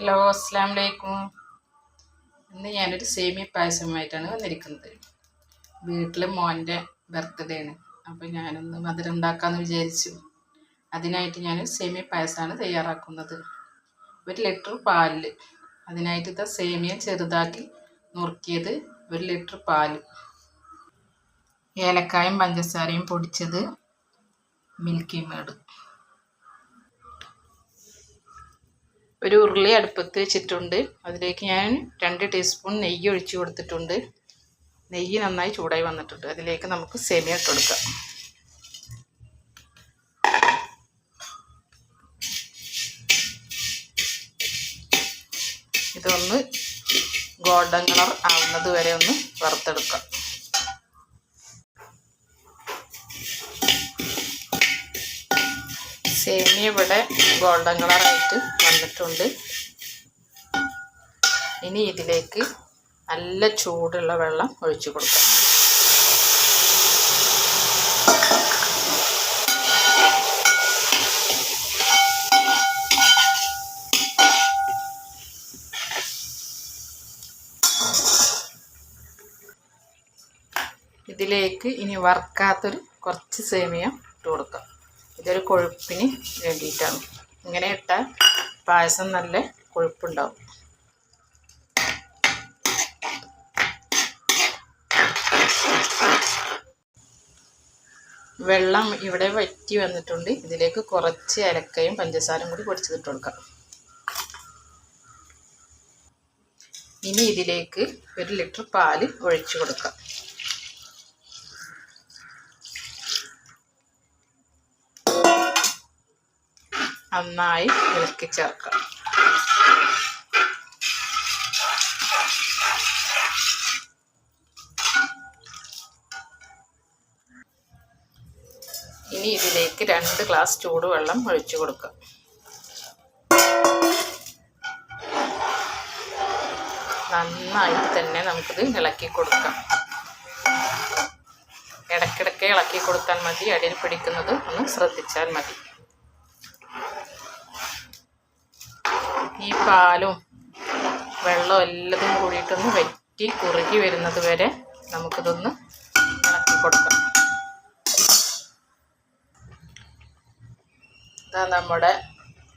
Hello അസ്സാം വലൈക്കും ഇന്ന് ഞാനൊരു സേമിയ പായസമായിട്ടാണ് വന്നിരിക്കുന്നത്. വീട്ടിൽ മോന്റെ ബർത്ത്ഡേ ആണ്. അപ്പോൾ ഞാനൊന്ന് മധുരം ഉണ്ടാക്കാമെന്ന് വിചാരിച്ചു. അതിനായിട്ട് ഞാൻ സേമിയ പായസമാണ് തയ്യാറാക്കുന്നത്. ഒരു ലിറ്റർ പാലിൽ അതിനായിട്ട് ഇതാ സേമിയ ചെറുതാക്കി നുറുക്കിയത് ഒരു ലിറ്റർ പാൽ ഏലക്കായും പഞ്ചസാരയും പൊടിച്ചത് മിൽക്കി മേഡ് ഒരു ഉരുളി അടുപ്പത്ത് വെച്ചിട്ടുണ്ട്. അതിലേക്ക് ഞാൻ രണ്ട് ടീസ്പൂൺ നെയ്യ് ഒഴിച്ചു കൊടുത്തിട്ടുണ്ട്. നെയ്യ് നന്നായി ചൂടായി വന്നിട്ടുണ്ട്. അതിലേക്ക് നമുക്ക് സേമിയ ഇട്ട് കൊടുക്കാം. ഇതൊന്ന് ഗോൾഡൻ കളർ ആവുന്നത് വരെ ഒന്ന് വറുത്തെടുക്കാം. സേമിയ ഇവിടെ ഗോൾഡൻ കളറായിട്ട് വന്നിട്ടുണ്ട്. ഇനി ഇതിലേക്ക് നല്ല ചൂടുള്ള വെള്ളം ഒഴിച്ചു കൊടുക്കാം. ഇതിലേക്ക് ഇനി വറുക്കാത്തൊരു കുറച്ച് സേമിയ ഇട്ട് കൊടുക്കാം. ഇതൊരു കൊഴുപ്പിന് വേണ്ടിയിട്ടാണ്. ഇങ്ങനെ ഇട്ടാൽ പായസം നല്ല കൊഴുപ്പുണ്ടാവും. വെള്ളം ഇവിടെ വറ്റി വന്നിട്ടുണ്ട്. ഇതിലേക്ക് കുറച്ച് ഏലക്കയും പഞ്ചസാരയും കൂടി പൊടിച്ചിട്ട് കൊടുക്കാം. ഇനി ഇതിലേക്ക് ഒരു ലിറ്റർ പാൽ ഒഴിച്ചു കൊടുക്കാം. നന്നായി ഇളക്കി ചേർക്കാം. ഇനി ഇതിലേക്ക് രണ്ട് ഗ്ലാസ് ചൂടുവെള്ളം ഒഴിച്ചു കൊടുക്കാം. നന്നായിട്ട് തന്നെ നമുക്കിത് ഇളക്കി കൊടുക്കാം. ഇടയ്ക്കിടയ്ക്ക് ഇളക്കി കൊടുത്താൽ മതി അടിയിൽ പിടിക്കുന്നത് ഒന്ന് ശ്രദ്ധിച്ചാൽ മതി. ഈ പാലും വെള്ളവും എല്ലതും കൂടിയിട്ടൊന്ന് വെറ്റി കുറുകി വരുന്നത് വരെ നമുക്കിതൊന്ന് ഇളക്കി കൊടുക്കാം. ഇതാ നമ്മുടെ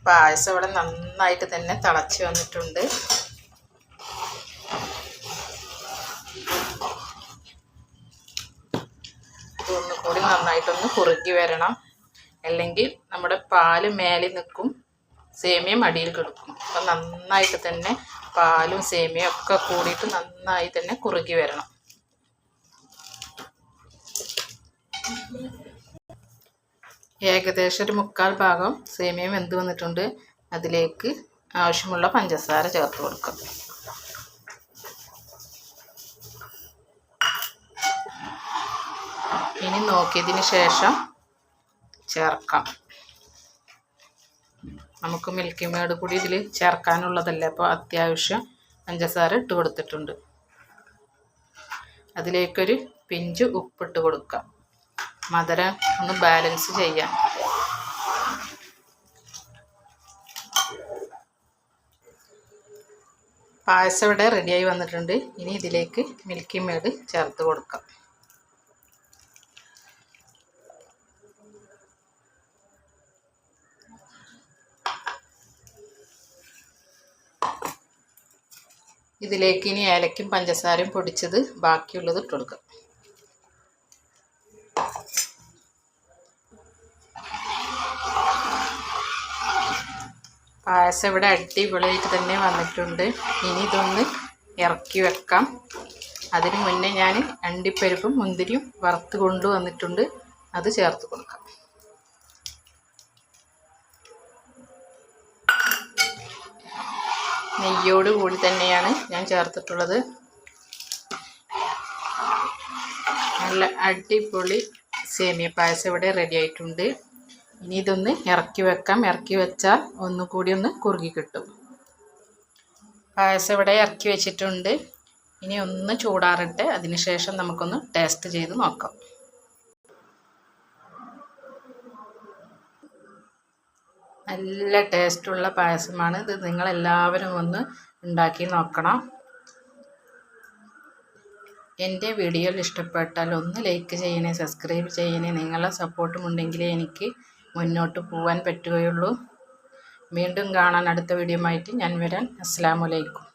പായസം ഇവിടെ നന്നായിട്ട് തന്നെ തിളച്ച് വന്നിട്ടുണ്ട്. ഒന്നുകൂടി കൂടി നന്നായിട്ടൊന്ന് കുറുകി വരണം. അല്ലെങ്കിൽ നമ്മുടെ പാൽ മേലെ നിൽക്കും സേമിയം അടിയിൽ കിടക്കും. അപ്പം നന്നായിട്ട് തന്നെ പാലും സേമിയയും ഒക്കെ കൂടിയിട്ട് നന്നായി തന്നെ കുറുകി വരണം. ഏകദേശം ഒരു മുക്കാൽ ഭാഗം സേമിയ വെന്ത് വന്നിട്ടുണ്ട്. അതിലേക്ക് ആവശ്യമുള്ള പഞ്ചസാര ചേർത്ത് കൊടുക്കാം. ഇനി നോക്കിയതിന് ശേഷം ചേർക്കാം. നമുക്ക് മിൽക്കി മേഡ് കൂടി ഇതിൽ ചേർക്കാനുള്ളതല്ലേ? അപ്പോൾ അത്യാവശ്യം പഞ്ചസാര ഇട്ട് കൊടുത്തിട്ടുണ്ട്. അതിലേക്കൊരു പിഞ്ച് ഉപ്പിട്ട് കൊടുക്കാം. മധുരം ഒന്ന് ബാലൻസ് ചെയ്യാം പായസം ഇവിടെ റെഡിയായി വന്നിട്ടുണ്ട്. ഇനി ഇതിലേക്ക് മിൽക്കി മേഡ് ചേർത്ത് കൊടുക്കാം. ഇതിലേക്ക് ഇനി ഏലക്കും പഞ്ചസാരയും പൊടിച്ചത് ബാക്കിയുള്ളത് ഇട്ട് കൊടുക്കാം. പായസം ഇവിടെ അടിപൊളിയായിട്ട് തന്നെ വന്നിട്ടുണ്ട്. ഇനി ഇതൊന്ന് ഇറക്കി വെക്കാം. അതിന് മുന്നേ ഞാൻ അണ്ടിപ്പരിപ്പും മുന്തിരിയും വറുത്ത് കൊണ്ടുവന്നിട്ടുണ്ട്. അത് ചേർത്ത് കൊടുക്കാം. നെയ്യോട് കൂടി തന്നെയാണ് ഞാൻ ചേർത്തിട്ടുള്ളത്. നല്ല അടിപൊളി സേമിയ പായസം ഇവിടെ റെഡി ആയിട്ടുണ്ട്. ഇനി ഇതൊന്ന് ഇറക്കി വെക്കാം. ഇറക്കി വെച്ചാൽ ഒന്നുകൂടി ഒന്ന് കുറുകി കിട്ടും. പായസം ഇവിടെ ഇറക്കി വെച്ചിട്ടുണ്ട്. ഇനി ഒന്ന് ചൂടാറട്ടെ അതിനുശേഷം നമുക്കൊന്ന് ടേസ്റ്റ് ചെയ്ത് നോക്കാം. നല്ല ടേസ്റ്റുള്ള പായസമാണ് ഇത്. നിങ്ങളെല്ലാവരും ഒന്ന് ഉണ്ടാക്കി നോക്കണം. എന്റെ വീഡിയോയിൽ ഇഷ്ടപ്പെട്ടാൽ ഒന്ന് ലൈക്ക് ചെയ്യണേ സബ്സ്ക്രൈബ് ചെയ്യണേ. നിങ്ങളെ സപ്പോർട്ടും ഉണ്ടെങ്കിലേ എനിക്ക് മുന്നോട്ട് പോകാൻ പറ്റുകയുള്ളൂ. വീണ്ടും കാണാൻ അടുത്ത വീഡിയോ ആയിട്ട് ഞാൻ വരാൻ. അസ്സാമലൈക്കും